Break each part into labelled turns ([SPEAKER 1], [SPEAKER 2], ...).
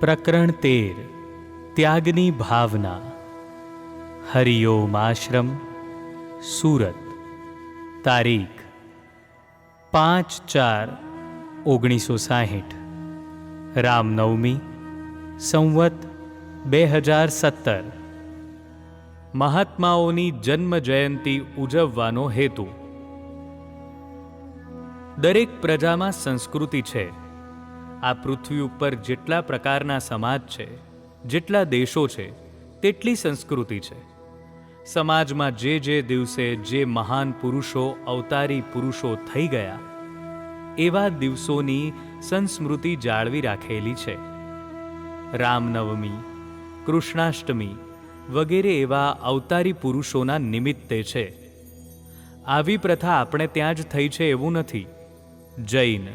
[SPEAKER 1] પ્રકરણ તેર, ત્યાગની ભાવના. હરિઓમ આશ્રમ, સુરત. તારીખ, પાંચ ચાર ઓગણીસો સાહીઠ. રામનવમી, સંવત બે હજાર સત્તર. મહાત્માઓની જન્મ જયંતી ઉજવવાનો હેતુ. દરેક પ્રજામાં સંસ્કૃતિ છે. આ પૃથ્વી ઉપર જેટલા પ્રકારના સમાજ છે, જેટલા દેશો છે, તેટલી સંસ્કૃતિ છે. સમાજમાં જે જે દિવસે જે મહાન પુરુષો, અવતારી પુરુષો થઈ ગયા, એવા દિવસોની સંસ્મૃતિ જાળવી રાખેલી છે. રામનવમી, કૃષ્ણાષ્ટમી વગેરે એવા અવતારી પુરુષોના નિમિત્તે છે. આવી પ્રથા આપણે ત્યાં જ થઈ છે એવું નથી. જૈન,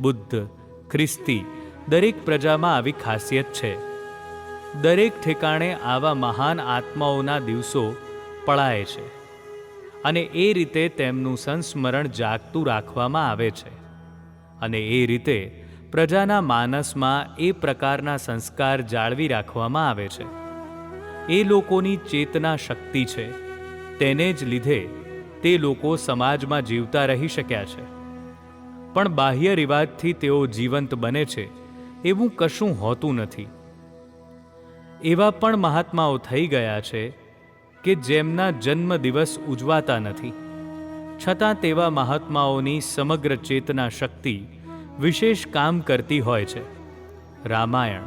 [SPEAKER 1] બુદ્ધ ખ્રિસ્તી દરેક પ્રજામાં આવી ખાસિયત છે. દરેક ઠેકાણે આવા મહાન આત્માઓના દિવસો પળાય છે અને એ રીતે તેમનું સંસ્મરણ જાગતું રાખવામાં આવે છે. અને એ રીતે પ્રજાના માનસમાં એ પ્રકારના સંસ્કાર જાળવી રાખવામાં આવે છે. એ લોકોની ચેતના શક્તિ છે. તેને જ લીધે તે લોકો સમાજમાં જીવતા રહી શક્યા છે. પણ બાહ્ય રિવાજથી તેઓ જીવંત બને છે, એવું કશું હોતું નથી. એવા પણ મહાત્માઓ થઈ ગયા છે કે જેમના જન્મ દિવસ ઉજવાતા નથી. છતાં તેવા મહાત્માઓની સમગ્ર ચેતના શક્તિ વિશેષ કામ કરતી હોય છે. રામાયણ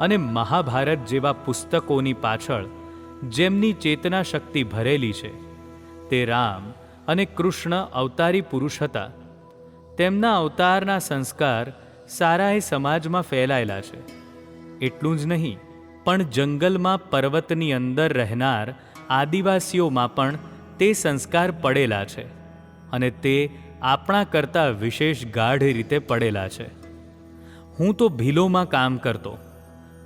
[SPEAKER 1] અને મહાભારત જેવા પુસ્તકોની પાછળ જેમની ચેતના શક્તિ ભરેલી છે, તે રામ અને કૃષ્ણ અવતારી પુરુષ હતા. તેમના અવતારના સંસ્કાર સારા એ સમાજમાં ફેલાયેલા છે. એટલું જ નહીં, પણ જંગલમાં પર્વતની અંદર રહેનાર આદિવાસીઓમાં પણ તે સંસ્કાર પડેલા છે અને તે આપણા કરતાં વિશેષ ગાઢ રીતે પડેલા છે. હું તો ભીલોમાં કામ કરતો,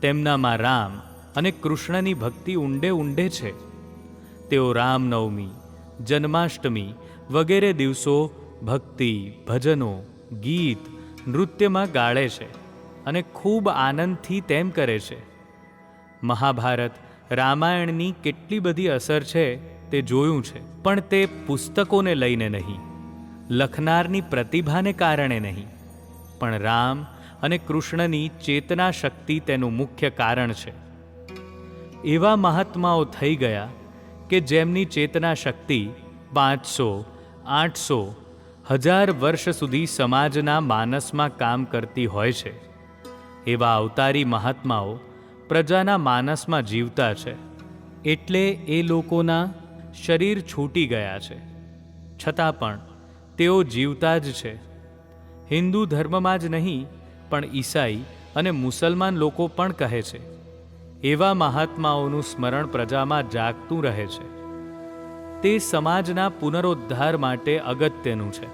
[SPEAKER 1] તેમનામાં રામ અને કૃષ્ણની ભક્તિ ઊંડે ઊંડે છે. તેઓ રામનવમી, જન્માષ્ટમી વગેરે દિવસો ભક્તિ, ભજનો, ગીત નૃત્યમાં ગાળે છે અને ખૂબ આનંદથી તેમ કરે છે. મહાભારત રામાયણની કેટલી બધી અસર છે તે જોયું છે, પણ તે પુસ્તકોને લઈને નહીં. લખનારની પ્રતિભાને કારણે નહીં. પણ રામ અને કૃષ્ણની ચેતના શક્તિ તેનું મુખ્ય કારણ છે. એવા મહાત્માઓ થઈ ગયા કે જેમની ચેતના શક્તિ પાંચસો, આઠસો હજાર વર્ષ સુધી સમાજના માનસમાં કામ કરતી હોય છે. એવા અવતારી મહાત્માઓ પ્રજાના માનસમાં જીવતા છે. એટલે એ લોકોના શરીર છૂટી ગયા છે. છતાં પણ તેઓ જીવતા જ છે. હિન્દુ ધર્મમાં જ નહીં, પણ ઈસાઈ અને મુસલમાન લોકો પણ કહે છે. એવા મહાત્માઓનું સ્મરણ પ્રજામાં જાગતું રહે છે. તે સમાજના પુનરોદ્ધાર માટે અગત્યનું છે.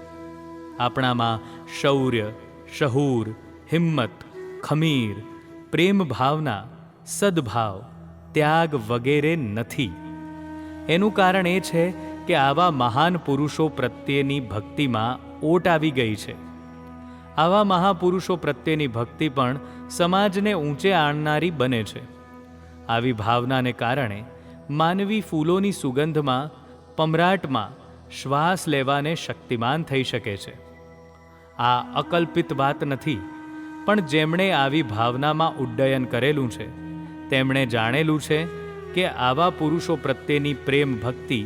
[SPEAKER 1] આપણામાં શૌર્ય, શહૂર, હિંમત, ખમીર, પ્રેમ ભાવના, સદભાવ, ત્યાગ વગેરે નથી. એનું કારણ એ છે કે આવા મહાન પુરુષો પ્રત્યેની ભક્તિમાં ઓટ આવી ગઈ છે. આવા મહાપુરુષો પ્રત્યેની ભક્તિ પણ સમાજને ઊંચે આણનારી બને છે. આવી ભાવનાને કારણે માનવી ફૂલોની સુગંધમાં પમરાટમાં શ્વાસ લેવાને શક્તિમાન થઈ શકે છે. આ અકલ્પિત વાત નથી, પણ જેમણે આવી ભાવનામાં ઉડ્ડયન કરેલું છે, તેમણે જાણેલું છે કે આવા પુરુષો પ્રત્યેની પ્રેમ ભક્તિ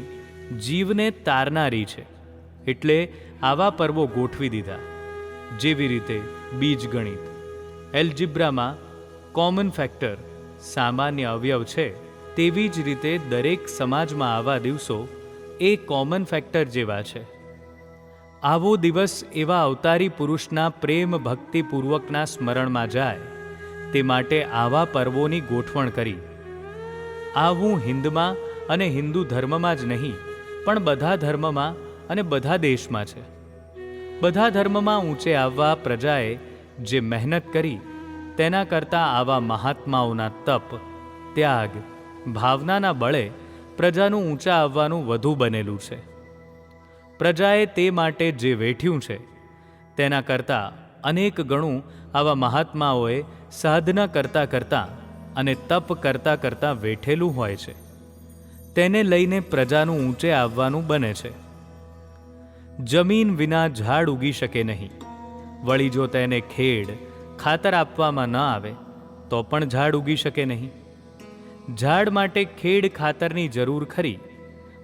[SPEAKER 1] જીવને તારનારી છે, એટલે આવા પર્વો ગોઠવી દીધા. જેવી રીતે બીજગણિત એલજીબ્રામાં કોમન ફેક્ટર સામાન્ય અવયવ છે, તેવી જ રીતે દરેક સમાજમાં આવા દિવસો એ કોમન ફેક્ટર જેવા છે. આવો દિવસ એવા અવતારી પુરુષના પ્રેમ ભક્તિપૂર્વકના સ્મરણમાં જાય, તે માટે આવા પર્વોની ગોઠવણ કરી. આવું હિન્દમાં અને હિન્દુ ધર્મમાં જ નહીં, પણ બધા ધર્મમાં અને બધા દેશમાં છે. બધા ધર્મમાં ઊંચે આવવા પ્રજાએ જે મહેનત કરી, તેના કરતાં આવા મહાત્માઓના તપ, ત્યાગ, ભાવનાના બળે પ્રજાનું ઊંચા આવવાનું વધુ બનેલું છે. પ્રજાએ તે માટે જે વેઠ્યું છે, તેના કરતાં અનેક ગણું આવા મહાત્માઓએ સાધના કરતાં કરતાં અને તપ કરતાં કરતાં વેઠેલું હોય છે. તેને લઈને પ્રજાનું ઊંચે આવવાનું બને છે. જમીન વિના ઝાડ ઉગી શકે નહીં. વળી જો તેને ખેડ ખાતર આપવામાં ન આવે, તો પણ ઝાડ ઉગી શકે નહીં. ઝાડ માટે ખેડ ખાતરની જરૂર ખરી,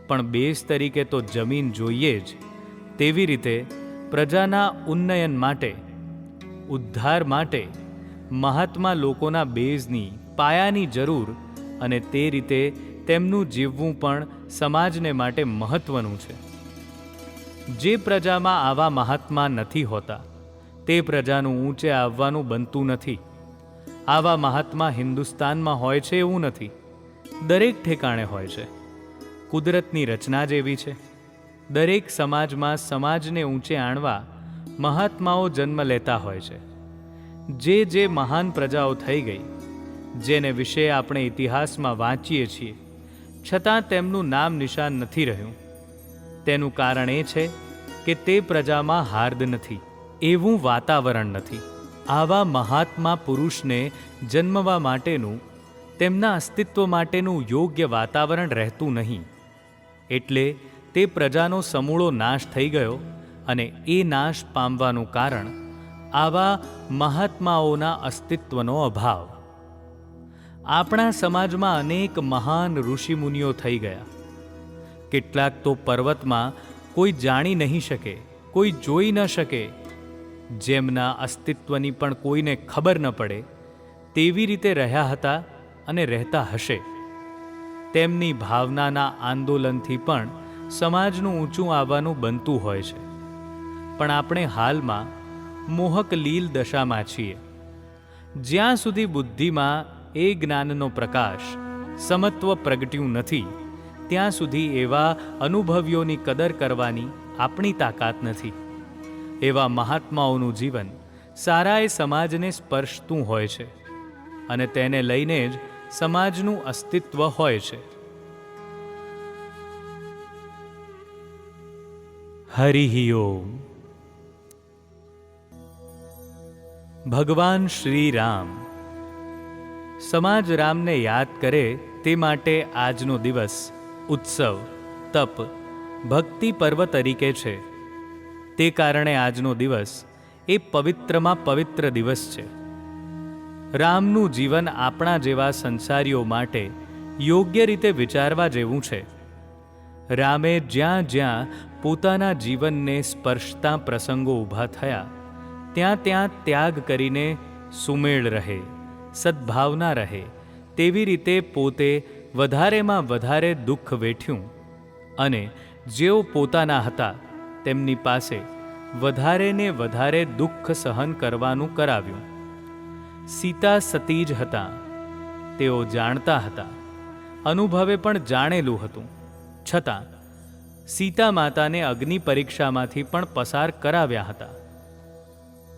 [SPEAKER 1] પણ બેઝ તરીકે તો જમીન જોઈએ જ. તેવી રીતે પ્રજાના ઉન્નયન માટે, ઉદ્ધાર માટે મહાત્મા લોકોના બેઝની, પાયાની જરૂર અને તે રીતે તેમનું જીવવું પણ સમાજને માટે મહત્વનું છે. જે પ્રજામાં આવા મહાત્મા નથી હોતા, તે પ્રજાનું ઊંચે આવવાનું બનતું નથી. આવા મહાત્મા હિન્દુસ્તાનમાં હોય છે એવું નથી. દરેક ઠેકાણે હોય છે. કુદરતની રચના જ એવી છે. દરેક સમાજમાં સમાજને ઊંચે આણવા મહાત્માઓ જન્મ લેતા હોય છે. જે જે મહાન પ્રજાઓ થઈ ગઈ, જેને વિશે આપણે ઇતિહાસમાં વાંચીએ છીએ, છતાં તેમનું નામ નિશાન નથી રહ્યું. તેનું કારણ એ છે કે તે પ્રજામાં હાર્દ નથી. એવું વાતાવરણ નથી. આવા મહાત્મા પુરુષને જન્મવા માટેનું, તેમના અસ્તિત્વ માટેનું યોગ્ય વાતાવરણ રહેતું નહીં. એટલે તે પ્રજાનો સમૂળો નાશ થઈ ગયો અને એ નાશ પામવાનું કારણ આવા મહાત્માઓના અસ્તિત્વનો અભાવ. આપણા સમાજમાં અનેક મહાન ઋષિમુનિઓ થઈ ગયા. કેટલાક તો પર્વતમાં કોઈ જાણી નહીં શકે, કોઈ જોઈ ન શકે જેમના અસ્તિત્વની પણ કોઈને ખબર ન પડે, તેવી રીતે રહ્યા હતા અને રહેતા હશે. તેમની ભાવનાના આંદોલનથી પણ સમાજનું ઊંચું આવવાનું બનતું હોય છે. પણ આપણે હાલમાં મોહક લીલ દશામાં છીએ. જ્યાં સુધી બુદ્ધિમાં એ જ્ઞાનનો પ્રકાશ, સમત્વ પ્રગટ્યું નથી, ત્યાં સુધી એવા અનુભવીઓની કદર કરવાની આપણી તાકાત નથી. એવા મહાત્માઓનું જીવન સારાએ સમાજને સ્પર્શતું હોય છે અને તેને લઈને જ સમાજનું અસ્તિત્વ હોય છે. હરિ ઓમ. ભગવાન શ્રી રામ. સમાજ રામને યાદ કરે તે માટે આજનો દિવસ ઉત્સવ, તપ, ભક્તિ પર્વ તરીકે છે. તે કારણે આજનો દિવસ એ પવિત્રમાં પવિત્ર દિવસ છે. રામનું જીવન આપણા જેવા સંસારીઓ માટે યોગ્ય રીતે વિચારવા જેવું છે. રામે જ્યાં જ્યાં પોતાના જીવનને સ્પર્શતા પ્રસંગો ઊભા થયા, ત્યાં ત્યાં ત્યાગ કરીને સુમેળ રહે, સદ્ભાવના રહે, તેવી રીતે પોતે વધારેમાં વધારે દુઃખ વેઠ્યું અને જેઓ પોતાના હતા તેમની પાસે વધારે ને વધારે દુઃખ સહન કરવાનું કરાવ્યું. સીતા સતી જ હતા. તેઓ જાણતા હતા. અનુભવે પણ જાણેલું હતું. છતાં, સીતા માતાને અગ્નિ પરીક્ષામાંથી પણ પસાર કરાવ્યા હતા.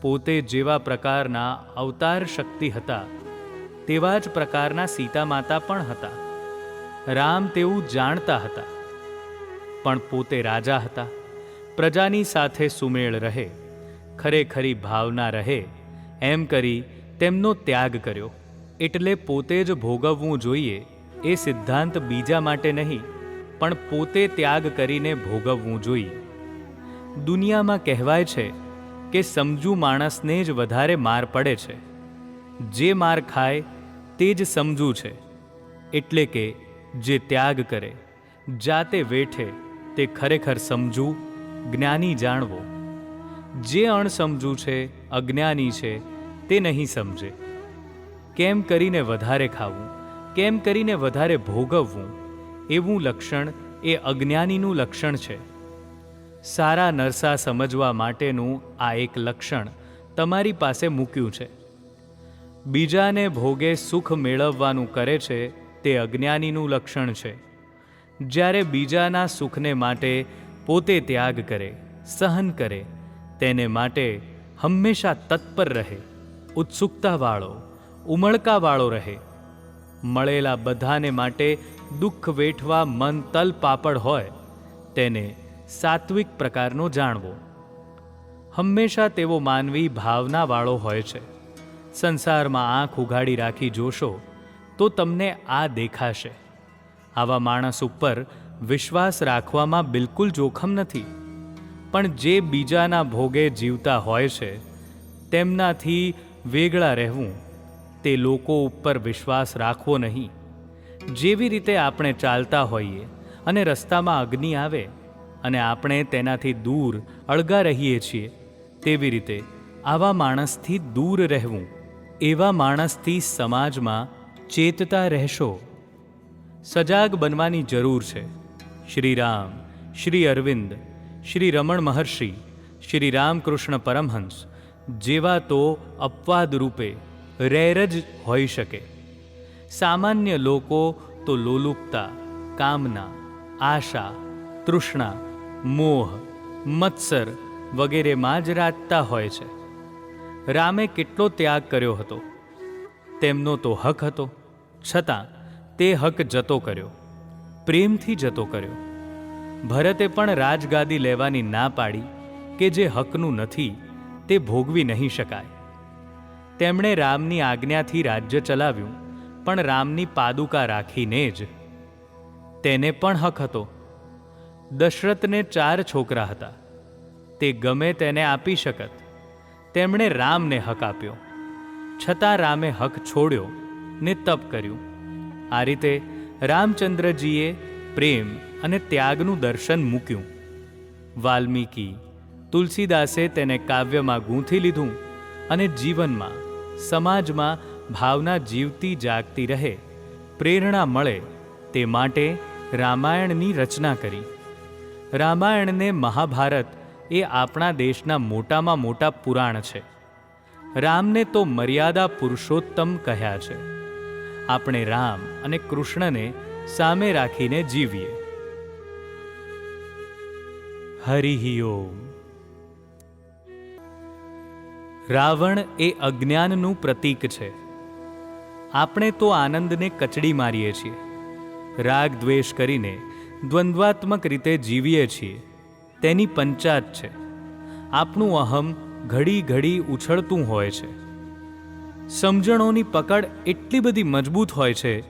[SPEAKER 1] પોતે જેવા પ્રકારના અવતાર શક્તિ હતા, તેવા જ પ્રકારના સીતા માતા પણ હતા. રામ તેવું જાણતા હતા. પણ પોતે રાજા હતા. પ્રજાની સાથે સુમેળ રહે, ખરેખરી ભાવના રહે, એમ કરી તેમનો ત્યાગ કર્યો. એટલે પોતે જ ભોગવવું જોઈએ એ સિદ્ધાંત બીજા માટે નહીં, પણ પોતે ત્યાગ કરીને ભોગવવું જોઈએ. દુનિયામાં કહેવાય છે કે સમજુ માણસને જ વધારે માર પડે છે. જે માર ખાય તે જ સમજુ છે. એટલે કે જે ત્યાગ કરે, જાતે વેઠે તે ખરેખર સમજુ જ્ઞાની જાણવો. જે અણસમજુ છે, અજ્ઞાની છે, તે નહીં સમજે. કેમ કરીને વધારે ખાવું, કેમ કરીને વધારે ભોગવવું, એવું લક્ષણ એ અજ્ઞાનીનું લક્ષણ છે. સારા નરસા સમજવા માટેનું આ એક લક્ષણ તમારી પાસે મૂક્યું છે. બીજાને ભોગે સુખ મેળવવાનું કરે છે, તે અજ્ઞાનીનું લક્ષણ છે. જ્યારે બીજાના સુખને માટે પોતે ત્યાગ કરે, સહન કરે, તેને માટે હંમેશા તત્પર રહે, ઉત્સુકતાવાળો, ઉમળકાવાળો રહે. મળેલા બધાને માટે દુઃખ વેઠવા મન તલ પાપડ હોય, તેને સાત્વિક પ્રકારનો જાણવો. હંમેશા તેવો માનવી ભાવનાવાળો હોય છે. સંસારમાં આંખ ઉઘાડી રાખી જોશો, તો તમને આ દેખાશે. આવા માણસ ઉપર વિશ્વાસ રાખવામાં બિલકુલ જોખમ નથી. પણ જે બીજાના ભોગે જીવતા હોય છે, તેમનાથી વેગળા રહેવું, તે લોકો ઉપર વિશ્વાસ રાખવો નહીં. જેવી રીતે આપણે ચાલતા હોઈએ અને રસ્તામાં અગ્નિ આવે અને આપણે તેનાથી દૂર અળગા રહીએ છીએ, તેવી રીતે આવા માણસથી દૂર રહેવું, એવા માણસથી સમાજમાં ચેતતા રહેશો. સજાગ બનવાની જરૂર છે. શ્રી રામ શ્રી અરવિંદ શ્રી રમણ મહર્ષિ શ્રી રામકૃષ્ણ પરમહંસ જેવા તો અપવાદ રૂપે રેર જ હોઈ શકે સામાન્ય લોકો તો લોલુપતા કામના આશા તૃષ્ણા મોહ મત્સર વગેરેમાં જ રાચતા હોય છે રામે કેટલો ત્યાગ કર્યો હતો તેમનો તો હક હતો છતાં તે હક જતો કર્યો પ્રેમથી જતો કર્યો. ભરતે પણ રાજગાદી લેવાની ના પાડી કે જે હકનું નથી તે ભોગવી નહીં શકાય. તેમણે રામની આજ્ઞાથી રાજ્ય ચલાવ્યું, પણ રામની પાદુકા રાખીને જ તેને પણ હક હતો. દશરથને ચાર છોકરા હતા. તે ગમે તેને આપી શકત. તેમણે રામને હક આપ્યો. છતાં રામે હક છોડ્યો ને તપ કર્યું. આ રીતે રામચંદ્રજીએ પ્રેમ અને ત્યાગનું દર્શન મૂક્યું. વાલ્મીકી, તુલસીદાસે તેને કાવ્યમાં ગૂંથી લીધું અને જીવનમાં, સમાજમાં ભાવના જીવતી જાગતી રહે, પ્રેરણા મળે તે માટે રામાયણની રચના કરી. રામાયણને મહાભારત એ આપણા દેશના મોટામાં મોટા પુરાણ છે. રામને તો મર્યાદા પુરુષોત્તમ કહ્યા છે. આપણે રામ અને કૃષ્ણને સામે રાખીને જીવીએ. હરિ ઓમ. રાવણ એ અજ્ઞાનનું પ્રતીક છે. આપણે તો આનંદને કચડી મારીએ છીએ. રાગ દ્વેષ કરીને દ્વંદ્વાત્મક રીતે જીવીએ છીએ. તેની પંચાત છે. આપણું અહમ ઘડી ઘડી ઉછળતું હોય છે. સમજણોની પકડ એટલી બધી મજબૂત હોય છે,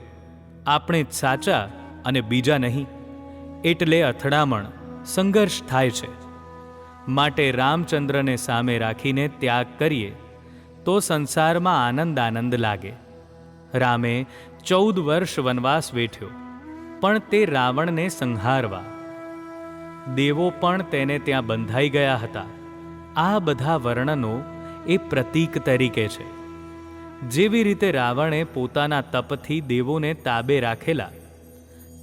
[SPEAKER 1] આપણે સાચા અને બીજા નહીં. એટલે અથડામણ, સંઘર્ષ થાય છે. માટે રામચંદ્રને સામે રાખીને ત્યાગ કરીએ, તો સંસારમાં આનંદ આનંદ લાગે. રામે ચૌદ વર્ષ વનવાસ વેઠ્યો, પણ તે રાવણને સંહારવા. દેવો પણ તેને ત્યાં બંધાઈ ગયા હતા. આ બધા વર્ણનો એ પ્રતીક તરીકે છે. જેવી રીતે રાવણે પોતાના તપથી દેવોને તાબે રાખેલા,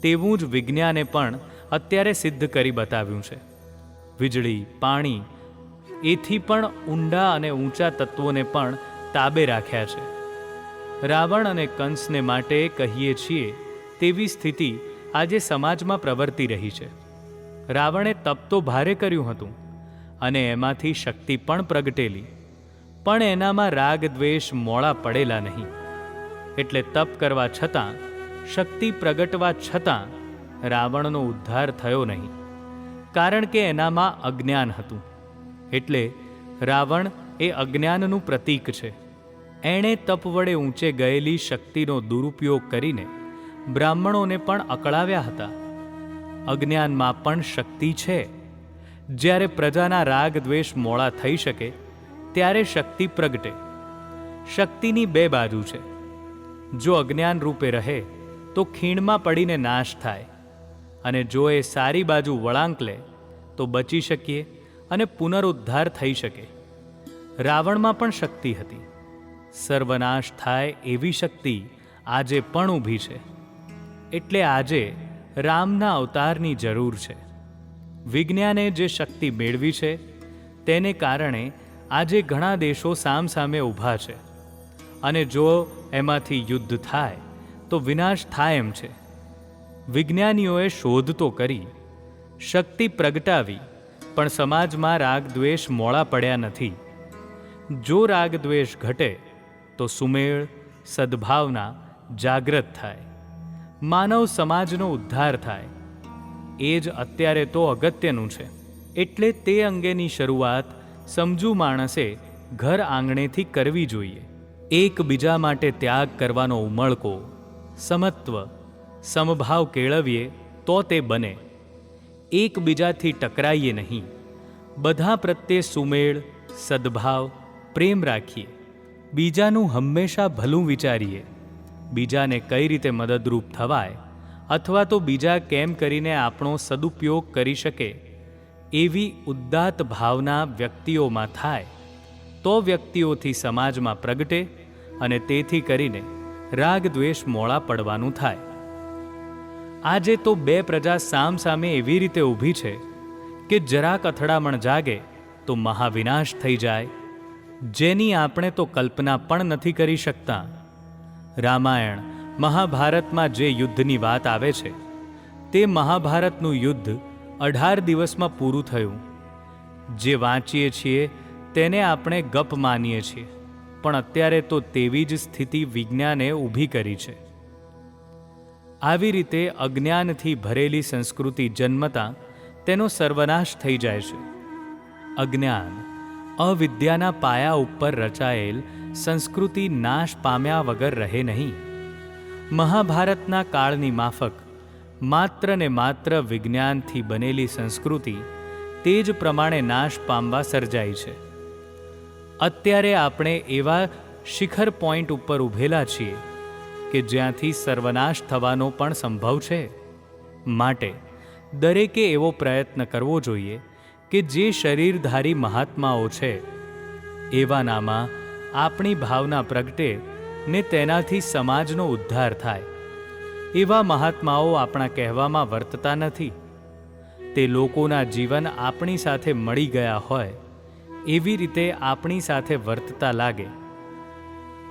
[SPEAKER 1] તેવું જ વિજ્ઞાને પણ અત્યારે સિદ્ધ કરી બતાવ્યું છે. વીજળી, પાણી, એથી પણ ઊંડા અને ઊંચા તત્વોને પણ તાબે રાખ્યા છે. રાવણ અને કંસને માટે કહીએ છીએ, તેવી સ્થિતિ આજે સમાજમાં પ્રવર્તી રહી છે. રાવણે તપ તો ભારે કર્યું હતું, અને એમાંથી શક્તિ પણ પ્રગટેલી. પણ એનામાં રાગ, દ્વેષ મોળા પડેલા નહીં. એટલે તપ કરવા છતાં, શક્તિ પ્રગટવા છતાં રાવણનો ઉદ્ધાર થયો નહીં. કારણ કે એનામાં અજ્ઞાન હતું. એટલે રાવણ એ અજ્ઞાનનું પ્રતીક છે. એણે તપ વડે ઊંચે ગયેલી શક્તિનો દુરુપયોગ કરીને બ્રાહ્મણોને પણ અકળાવ્યા હતા. અજ્ઞાનમાં પણ શક્તિ છે. જ્યારે પ્રજાના રાગ, દ્વેષ મોળા થઈ શકે ત્યારે શક્તિ પ્રગટે. શક્તિની બે બાજુ છે. જો અજ્ઞાન રૂપે રહે, તો ખીણમાં પડીને નાશ થાય. અને જો એ સારી બાજુ વળાંક લે, તો બચી શકીએ અને પુનરુદ્ધાર થઈ શકે. રાવણમાં પણ શક્તિ હતી. સર્વનાશ થાય એવી શક્તિ આજે પણ ઊભી છે. એટલે આજે રામના અવતારની જરૂર છે. વિજ્ઞાને જે શક્તિ મેળવી છે, તેને કારણે આજે ઘણા દેશો સામસામે ઊભા છે. અને જો એમાંથી યુદ્ધ થાય, તો વિનાશ થાય એમ છે. વિજ્ઞાનીઓએ શોધ તો કરી, શક્તિ પ્રગટાવી, પણ સમાજમાં રાગ દ્વેષ મોળા પડ્યા નથી. જો રાગ દ્વેષ ઘટે, તો સુમેળ, સદ્ભાવના જાગૃત થાય. માનવ સમાજનો ઉદ્ધાર થાય. એ જ અત્યારે તો અગત્યનું છે. એટલે તે અંગેની શરૂઆત સમજુ માણસે ઘર આંગણેથી કરવી જોઈએ. એકબીજા માટે ત્યાગ કરવાનો ઉમળકો, સમત્વ, સમભાવ કેળવીએ તો તે બને. એકબીજાથી ટકરાઈએ નહીં. બધા પ્રત્યે સુમેળ, સદભાવ, પ્રેમ રાખીએ. બીજાનું હંમેશા ભલું વિચારીએ. બીજાને કઈ રીતે મદદરૂપ થવાય? અથવા તો બીજા કેમ કરીને આપણો સદુપયોગ કરી શકે? એવી ઉદ્દાત ભાવના વ્યક્તિઓમાં થાય, તો વ્યક્તિઓથી સમાજમાં પ્રગટે અને તેથી કરીને રાગ દ્વેષ મોળા પડવાનું થાય. આજે તો બે પ્રજા સામ સામે એવી રીતે ઊભી છે કે જરાક અથડામણ જાગે તો મહાવિનાશ થઈ જાય. જેની આપણે તો કલ્પના પણ નથી કરી શકતા. રામાયણ મહાભારતમાં જે યુદ્ધની વાત આવે છે, તે મહાભારતનું યુદ્ધ અઢાર દિવસમાં પૂરું થયું. જે વાંચીએ છીએ તેને આપણે ગપ માનીએ છીએ, પણ અત્યારે તો તેવી જ સ્થિતિ વિજ્ઞાને ઊભી કરી છે. આવી રીતે અજ્ઞાનથી ભરેલી સંસ્કૃતિ જન્મતા તેનો સર્વનાશ થઈ જાય છે. અજ્ઞાન, અવિદ્યાના પાયા ઉપર રચાયેલ સંસ્કૃતિ નાશ પામ્યા વગર રહે નહીં. મહાભારતના કાળની માફક માત્ર ને માત્ર વિજ્ઞાનથી બનેલી સંસ્કૃતિ તે જ પ્રમાણે નાશ પામવા સર્જાઈ છે. અત્યારે આપણે એવા શિખર પોઈન્ટ ઉપર ઊભેલા છીએ કે જ્યાંથી સર્વનાશ થવાનો પણ સંભવ છે. માટે દરેકે એવો પ્રયત્ન કરવો જોઈએ કે જે શરીરધારી મહાત્માઓ છે એવાનામાં આપણી ભાવના પ્રગટે ને તેનાથી સમાજનો ઉદ્ધાર થાય. એવા મહાત્માઓ આપણા કહેવામાં વર્તતા નથી. તે લોકોના જીવન આપણી સાથે મળી ગયા હોય, એવી રીતે આપણી સાથે વર્તતા લાગે,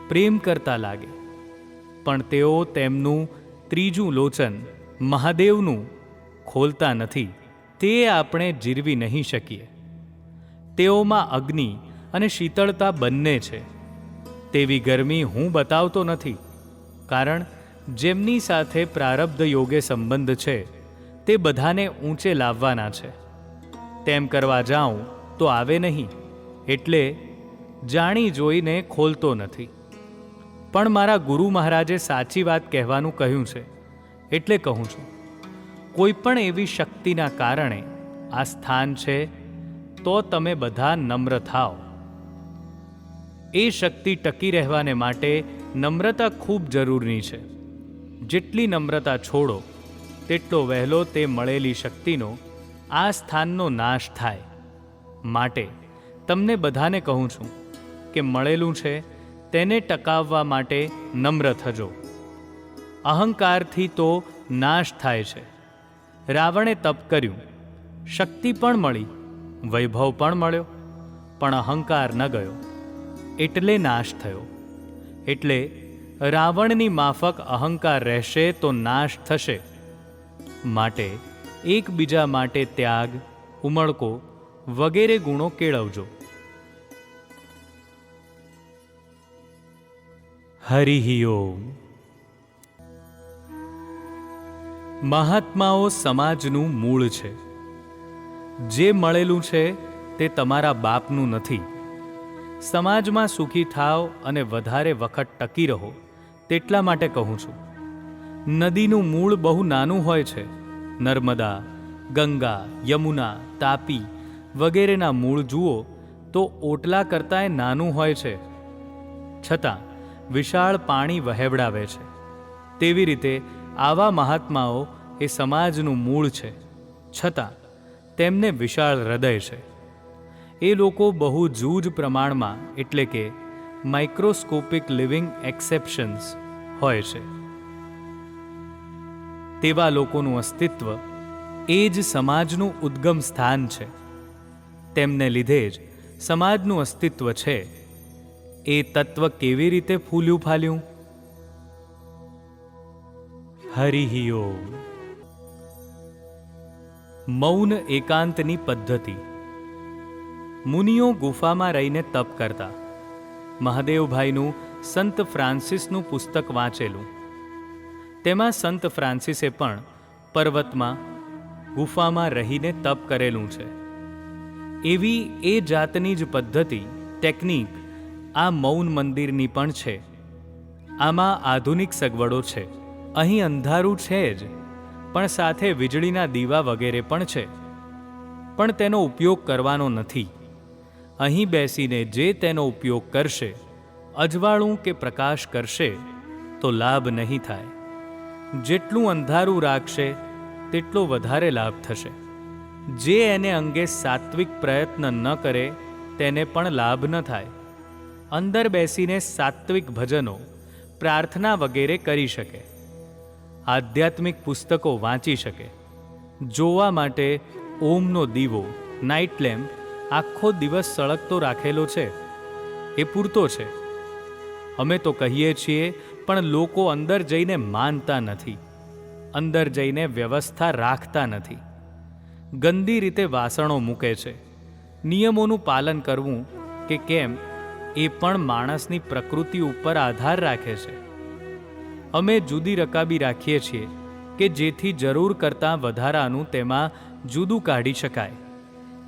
[SPEAKER 1] પ્રેમ કરતા લાગે. પણ તેઓ તેમનું ત્રીજું લોચન, મહાદેવનું, ખોલતા નથી. તે આપણે જીરવી નહીં શકીએ. તેઓમાં અગ્નિ અને શીતળતા બંને છે. તેવી ગરમી હું બતાવતો નથી, કારણ જેમની સાથે પ્રારબ્ધ યોગે સંબંધ છે, તે બધાને ઊંચે લાવવાના છે. તેમ કરવા જાઉં તો આવે નહીં, એટલે જાણી જોઈને ખોલતો નથી. પણ મારા ગુરુ મહારાજે સાચી વાત કહેવાનું કહ્યું છે, એટલે કહું છું, કોઈ પણ એવી શક્તિના કારણે આ સ્થાન છે, તો તમે બધા નમ્ર થાઓ. એ શક્તિ ટકી રહેવાને માટે નમ્રતા ખૂબ જરૂરી છે. જેટલી નમ્રતા છોડો, તેટલો વહેલો તે મળેલી શક્તિનો આ સ્થાનનો નાશ થાય. માટે તમને બધાને કહું છું કે મળેલું છે તેને ટકાવવા માટે નમ્ર થજો. અહંકારથી તો નાશ થાય છે. રાવણે તપ કર્યું, શક્તિ પણ મળી, વૈભવ પણ મળ્યો, પણ અહંકાર ન ગયો. એટલે નાશ થયો. એટલે રાવણની માફક અહંકાર રહેશે તો નાશ થશે. માટે એકબીજા માટે ત્યાગ, ઉમળકો વગેરે ગુણો કેળવજો. હરિ મહાત્માઓ સમાજનું મૂળ છે. જે મળેલું છે તે તમારા બાપનું નથી. સમાજમાં સુખી થાવ અને વધારે વખત ટકી રહો. તેટલા માટે કહું છું. નદીનું મૂળ બહુ નાનું હોય છે. નર્મદા, ગંગા, યમુના, તાપી વગેરેના મૂળ જુઓ તો ઓટલા કરતાંય નાનું હોય છે. છતાં, વિશાળ પાણી વહેવડાવે છે. તેવી રીતે આવા મહાત્માઓ એ સમાજનું મૂળ છે. છતાં, તેમને વિશાળ હૃદય છે. એ લોકો બહુ જૂજ પ્રમાણમાં એટલે કે માઇક્રોસ્કોપિક લિવિંગ એક્સેપ્શન્સ હોય છે. તેવા લોકોનું અસ્તિત્વ એ જ સમાજનું ઉદ્ગમ સ્થાન છે. તેમને લીધે જ સમાજનું અસ્તિત્વ છે. એ તત્વ કેવી રીતે ફૂલ્યું ફાલ્યું? હરિહિયો. મૌન એકાંતની પદ્ધતિ. મુનિઓ ગુફામાં રહીને તપ કરતા. મહાદેવભાઈનું સંત ફ્રાન્સિસનું પુસ્તક વાંચેલું. તેમાં સંત ફ્રાન્સિસે પણ પર્વતમાં, ગુફામાં રહીને તપ કરેલું છે. એવી એ જાતની જ પદ્ધતિ, ટેકનિક આ મૌન મંદિરની પણ છે. આમાં આધુનિક સગવડો છે. અહીં અંધારું છે જ, પણ સાથે વીજળીના દીવા વગેરે પણ છે. પણ તેનો ઉપયોગ કરવાનો નથી. અહીં બેસીને જે તેનો ઉપયોગ કરશે, અજવાળું કે પ્રકાશ કરશે, તો લાભ નહીં થાય. જેટલું અંધારું રાખશે, તેટલો વધારે લાભ થશે. જે એને અંગે સાત્વિક પ્રયત્ન ન કરે, તેને પણ લાભ ન થાય. અંદર બેસીને સાત્વિક ભજનો, પ્રાર્થના વગેરે કરી શકે. આધ્યાત્મિક પુસ્તકો વાંચી શકે. જોવા માટે ઓમનો દીવો નાઇટ લેમ્પ આખો દિવસ સળગતો રાખેલો છે. એ પૂરતો છે. અમે તો કહીએ છીએ, પણ લોકો અંદર જઈને માનતા નથી. અંદર જઈને વ્યવસ્થા રાખતા નથી. ગંદી રીતે વાસણો મૂકે છે. નિયમોનું પાલન કરવું કે કેમ, એ પણ માણસની પ્રકૃતિ ઉપર આધાર રાખે છે. અમે જુદી રકાબી રાખીએ છીએ કે જેથી જરૂર કરતાં વધારાનું તેમાં જુદું કાઢી શકાય.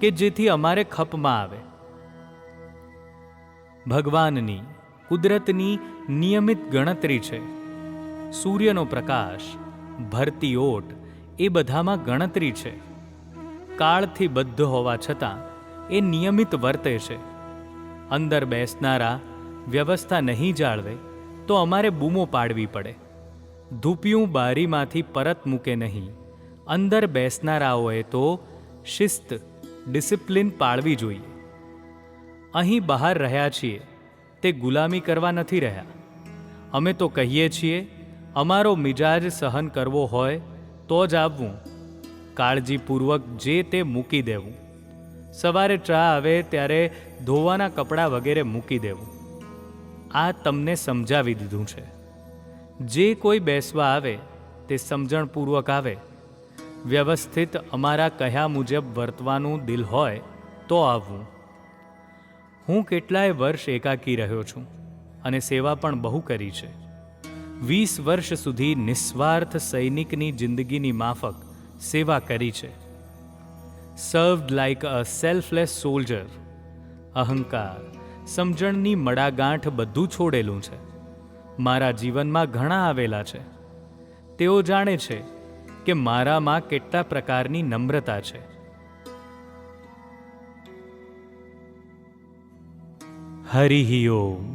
[SPEAKER 1] કે જેથી અમારે ખપમાં આવે. ભગવાનની કુદરતની નિયમિત ગણતરી છે. સૂર્યનો પ્રકાશ, ભરતી ઓટ, એ બધામાં ગણતરી છે. કાળથી બદ્ધ હોવા છતાં એ નિયમિત વર્તે છે. અંદર બેસનારા વ્યવસ્થા નહીં જાળવે તો અમારે બૂમો પાડવી પડે. ધૂપિયું બારીમાંથી પરત મૂકે નહીં. અંદર બેસનારાઓએ તો શિસ્ત ડિસિપ્લિન પાળવી જોઈએ. અહીં બહાર રહ્યા છીએ, તે ગુલામી કરવા નથી રહ્યા. અમે તો કહીએ છીએ, અમારો મિજાજ સહન કરવો હોય તો જ આવવું. કાળજીપૂર્વક જે તે મૂકી દેવું. સવારે ચા આવે ત્યારે ધોવાના કપડાં વગેરે મૂકી દેવું. આ તમને સમજાવી દીધું છે. જે કોઈ બેસવા આવે, તે સમજણપૂર્વક આવે. વ્યવસ્થિત અમારા કહ્યા મુજબ વર્તવાનું દિલ હોય તો આવવું. હું કેટલાય વર્ષ એકાકી રહ્યો છું અને સેવા પણ બહુ કરી છે. વીસ વર્ષ સુધી નિસ્વાર્થ સૈનિકની જિંદગીની માફક સેવા કરી છે. Served like a selfless soldier અહંકાર, સમજણની મડાગાંઠ બધું છોડેલું છે. મારા જીવનમાં ઘણા આવેલા છે. તેઓ જાણે છે કે મારામાં કેટલા પ્રકારની નમ્રતા છે. હરિ ઓમ.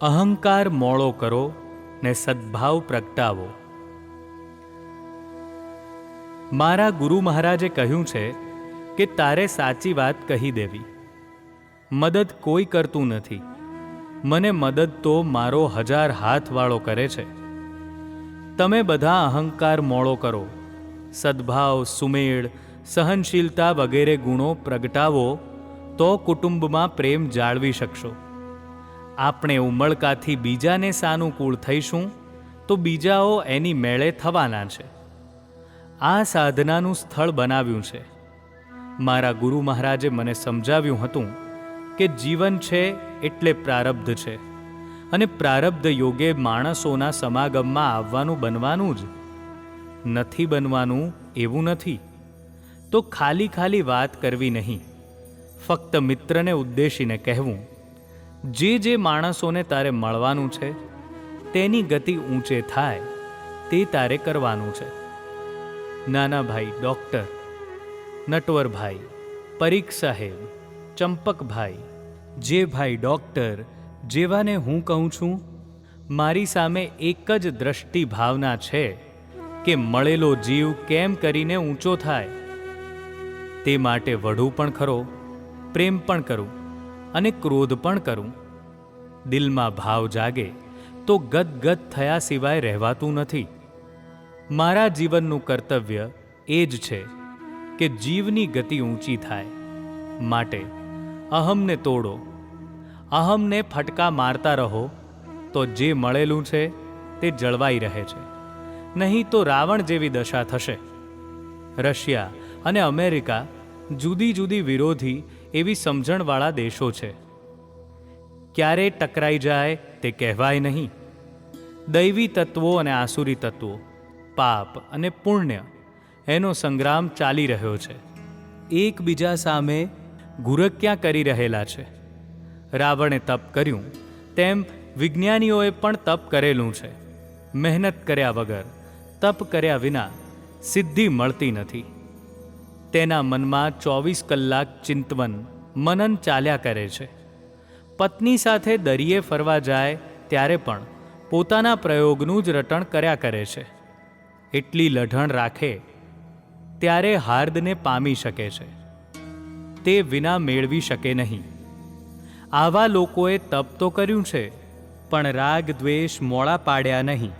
[SPEAKER 1] અહંકાર મોળો કરો ને સદ્ભાવ પ્રગટાવો. મારા ગુરુ મહારાજે કહ્યું છે કે તારે સાચી વાત કહી દેવી. મદદ કોઈ કરતું નથી. મને મદદ તો મારો હજાર હાથવાળો કરે છે. તમે બધા અહંકાર મોળો કરો. સદ્ભાવ, સુમેળ, સહનશીલતા વગેરે ગુણો પ્રગટાવો, તો કુટુંબમાં પ્રેમ જાળવી શકશો. આપણે ઉમળકાથી બીજાને સાનુકૂળ થઈશું, તો બીજાઓ એની મેળે થવાના છે. આ સાધનાનું સ્થળ બનાવ્યું છે. મારા ગુરુ મહારાજે મને સમજાવ્યું હતું કે જીવન છે એટલે પ્રારબ્ધ છે. અને પ્રારબ્ધ યોગે માણસોના સમાગમમાં આવવાનું બનવાનું જ. નથી બનવાનું એવું નથી. તો ખાલી ખાલી વાત કરવી નહીં. ફક્ત મિત્રને ઉદ્દેશીને કહેવું. જે જે માણસોને તારે મળવાનું છે, તેની ગતિ ઊંચે થાય, તે તારે કરવાનું છે. નાના ભાઈ ડૉક્ટર, નટવરભાઈ, પરીખ સાહેબ, ચંપકભાઈ, જે ભાઈ ડૉક્ટર જેવાને હું કહું છું, મારી સામે એક જ દ્રષ્ટિ ભાવના છે કે મળેલો જીવ કેમ કરીને ઊંચો થાય. તે માટે વઢું પણ ખરો, પ્રેમ પણ કરું અને ક્રોધ પણ કરું. દિલમાં ભાવ જાગે તો ગદગદ થયા સિવાય રહેવાતું નથી. મારા જીવનનું કર્તવ્ય એ જ છે કે જીવની ગતિ ઊંચી થાય. માટે અહમને તોડો અહમને ફટકા મારતા રહો, તો જે મળેલું છે તે જળવાઈ રહે છે. નહીં તો રાવણ જેવી દશા થશે. રશિયા અને અમેરિકા જુદી જુદી વિરોધી એવી સમજણવાળા દેશો છે. ક્યારે ટકરાઈ જાય તે કહેવાય નહીં. દૈવી તત્વો અને આસુરી તત્વો, પાપ અને પુણ્ય, એનો સંગ્રામ ચાલી રહ્યો છે. એકબીજા સામે ગુરક્યા કરી રહેલા છે. રાવણે તપ કર્યું. તેમ વિજ્ઞાનીઓએ પણ તપ કરેલું છે. મહેનત કર્યા વગર, તપ કર્યા વિના સિદ્ધિ મળતી નથી. તેના મનમાં ચોવીસ કલાક ચિંતવન મનન ચાલ્યા કરે છે. પત્ની સાથે દરિયે ફરવા જાય ત્યારે પણ પોતાના પ્રયોગનું જ રટણ કર્યા કરે છે. એટલી લઢણ રાખે ત્યારે હાર્દને પામી શકે છે. તે વિના મેળવી શકે નહીં. આવા લોકોએ તપ તો કર્યું છે, પણ રાગ, દ્વેષ મોળા પાડ્યા નહીં.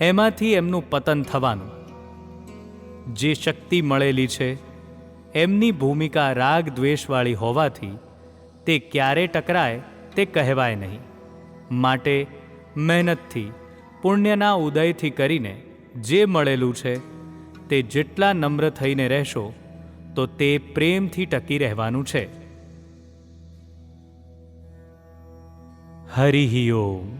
[SPEAKER 1] એમાંથી એમનું પતન થવાનું. જે શક્તિ મળેલી છે, એમની ભૂમિકા રાગ, દ્વેષવાળી હોવાથી, તે ક્યારે ટકરાય તે કહેવાય નહીં. માટે મહેનતથી, પુણ્યના ઉદયથી કરીને જે મળેલું છે, તે જેટલા નમ્ર થઈને રહેશો, તો તે પ્રેમથી ટકી રહેવાનું છે. હરિ ઓમ.